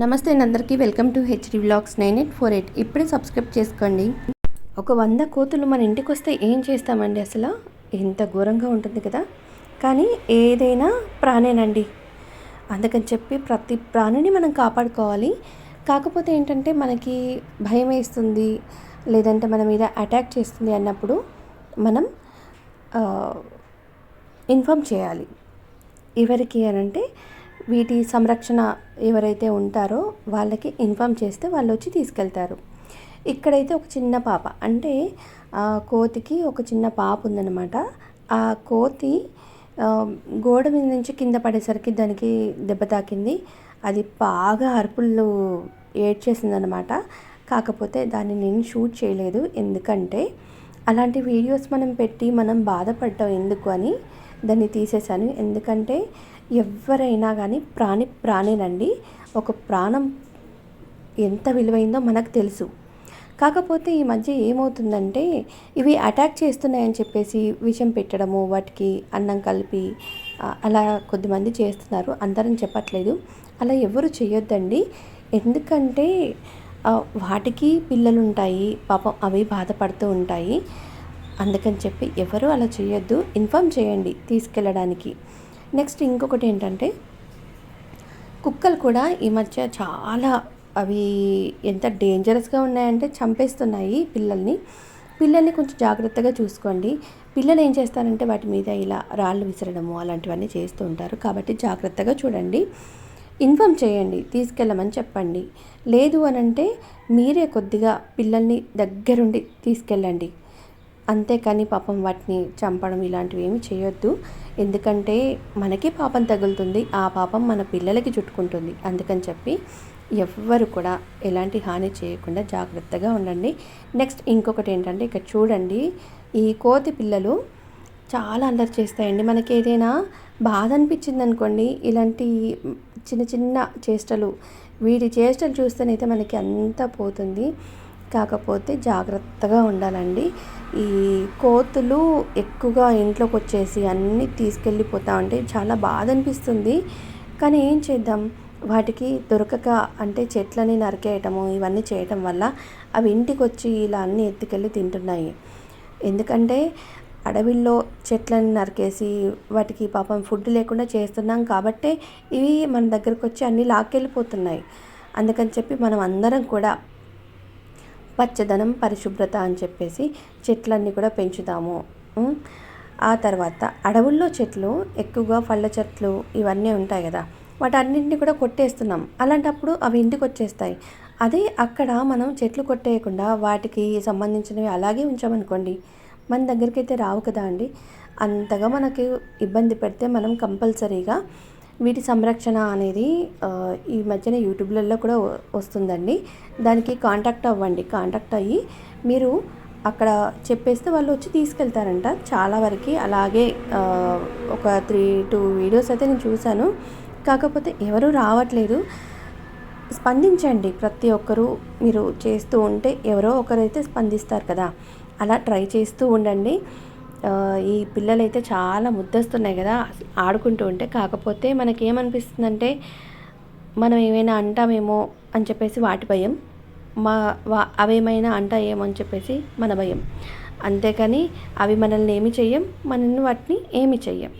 నమస్తే అందరికీ. Welcome to HD vlogs nine eight four eight. ఇప్పుడే సబ్స్క్రైబ్ చేసుకోండి. ఒక వంద కోతులు మన ఇంటికి వస్తే ఏం చేస్తామండి అసలు? ఎంత ఘోరంగా ఉంటుంది కదా? కానీ ఏదైనా ప్రాణేనండి. అందుకని చెప్పి ప్రతి ప్రాణిని మనం కాపాడుకోవాలి. కాకపోతే ఏంటంటే మనకి భయం వేస్తుంది లేదంటే మన మీద అటాక్ చేస్తుంది అన్నప్పుడు మనం ఇన్ఫామ్ చేయాలి. ఎవరికి అని అంటే వీటి సంరక్షణ ఎవరైతే ఉంటారో వాళ్ళకి ఇన్ఫామ్ చేస్తే వాళ్ళు వచ్చి తీసుకెళ్తారు. ఇక్కడైతే ఒక చిన్న పాప అంటే ఆ కోతికి ఒక చిన్న పాప ఉందన్నమాట. ఆ కోతి గోడ మీద నుంచి కింద పడేసరికి దానికి దెబ్బ తాకింది. అది బాగా అరుపులు ఏడ్చేసిందనమాట కాకపోతే దాన్ని నేను షూట్ చేయలేదు. ఎందుకంటే అలాంటి వీడియోస్ మనం పెట్టి మనం బాధపడ్డాం ఎందుకు అని దాన్ని తీసేశాను. ఎందుకంటే ఎవరైనా కానీ ప్రాణి ప్రాణేనండి. ఒక ప్రాణం ఎంత విలువైందో మనకు తెలుసు. కాకపోతే ఈ మధ్య ఏమవుతుందంటే ఇవి అటాక్ చేస్తున్నాయని చెప్పేసి విషం పెట్టడము వాటికి అన్నం కలిపి అలా కొద్దిమంది చేస్తున్నారు. అందరం చెప్పట్లేదు. అలా ఎవరు చేయొద్దండి. ఎందుకంటే వాటికి పిల్లలు ఉంటాయి పాపం అవి బాధపడుతూ ఉంటాయి. అందుకని చెప్పి ఎవరు అలా చేయొద్దు. ఇన్ఫామ్ చేయండి తీసుకెళ్ళడానికి. నెక్స్ట్ ఇంకొకటి ఏంటంటే కుక్కలు కూడా ఈ మధ్య చాలా అవి ఎంత డేంజరస్గా ఉన్నాయంటే చంపేస్తున్నాయి పిల్లల్ని. పిల్లల్ని కొంచెం జాగ్రత్తగా చూసుకోండి. పిల్లలు ఏం చేస్తారంటే వాటి మీద ఇలా రాళ్ళు విసరడము అలాంటివన్నీ చేస్తూ ఉంటారు. కాబట్టి జాగ్రత్తగా చూడండి. ఇన్ఫామ్ చేయండి. తీసుకెళ్ళమని చెప్పండి. లేదు అనంటే మీరే కొద్దిగా పిల్లల్ని దగ్గరుండి తీసుకెళ్ళండి. అంతేకాని పాపం వాటిని చంపడం ఇలాంటివి ఏమి చేయొద్దు. ఎందుకంటే మనకి పాపం తగులుతుంది ఆ పాపం మన పిల్లలకి చుట్టుకుంటుంది. అందుకని చెప్పి ఎవ్వరు కూడా ఎలాంటి హాని చేయకుండా జాగ్రత్తగా ఉండండి. నెక్స్ట్ ఇంకొకటి ఏంటంటే ఇక్కడ చూడండి ఈ కోతి పిల్లలు చాలా అల్లరి చేస్తాయండి. మనకి ఏదైనా బాధ అనిపించింది అనుకోండి ఇలాంటి చిన్న చిన్న చేష్టలు వీటి చేష్టలు చూస్తేనైతే మనకి అంతా పోతుంది. కాకపోతే జాగ్రత్తగా ఉండాలండి. ఈ కోతులు ఎక్కువగా ఇంట్లోకి వచ్చేసి అన్నీ తీసుకెళ్ళిపోతా ఉంటే చాలా బాధ అనిపిస్తుంది కానీ ఏం చేద్దాం? వాటికి దొరకక అంటే చెట్లని నరికేయటము ఇవన్నీ చేయటం వల్ల అవి ఇంటికి వచ్చి ఇలా అన్నీ ఎత్తుకెళ్ళి తింటున్నాయి. ఎందుకంటే అడవిల్లో చెట్లను నరికేసి వాటికి పాపం ఫుడ్ లేకుండా చేస్తున్నాం కాబట్టే ఇవి మన దగ్గరకు వచ్చి అన్నీ లాక్కెళ్ళిపోతున్నాయి. అందుకని చెప్పి మనం అందరం కూడా పచ్చదనం పరిశుభ్రత అని చెప్పేసి చెట్లన్నీ కూడా పెంచుతాము. ఆ తర్వాత అడవుల్లో చెట్లు ఎక్కువగా పళ్ళ చెట్లు ఇవన్నీ ఉంటాయి కదా వాటన్నింటినీ కూడా కొట్టేస్తున్నాం. అలాంటప్పుడు అవి ఇంటికి వచ్చేస్తాయి అదే అక్కడ మనం చెట్లు కొట్టేయకుండా వాటికి సంబంధించినవి అలాగే ఉంచామనుకోండి మన దగ్గరికి అయితే రావు కదా అండి. అంతగా మనకి ఇబ్బంది పెడితే మనం కంపల్సరీగా వీటి సంరక్షణ అనేది ఈ మధ్యన యూట్యూబ్లలో కూడా వస్తుందండి. దానికి కాంటాక్ట్ అవ్వండి. కాంటాక్ట్ అయ్యి మీరు అక్కడ చెప్పేస్తే వాళ్ళు వచ్చి తీసుకెళ్తారంట. చాలా వరకు అలాగే ఒక త్రీ టూ వీడియోస్ అయితే నేను చూశాను. కాకపోతే ఎవరు రావట్లేదు. స్పందించండి. ప్రతి ఒక్కరూ మీరు చేస్తూ ఉంటే ఎవరో ఒకరైతే స్పందిస్తారు కదా. అలా ట్రై చేస్తూ ఉండండి. ఈ పిల్లలైతే చాలా ముద్దస్తున్నాయి కదా ఆడుకుంటూ ఉంటే. కాకపోతే మనకేమనిపిస్తుందంటే మనం ఏమైనా అంటామేమో అని చెప్పేసి వాటి భయం. మా వా అవేమైనా అంటాయేమో అని చెప్పేసి మన భయం. అంతేకాని అవి మనల్ని ఏమి చెయ్యం మనల్ని వాటిని ఏమి చెయ్యం.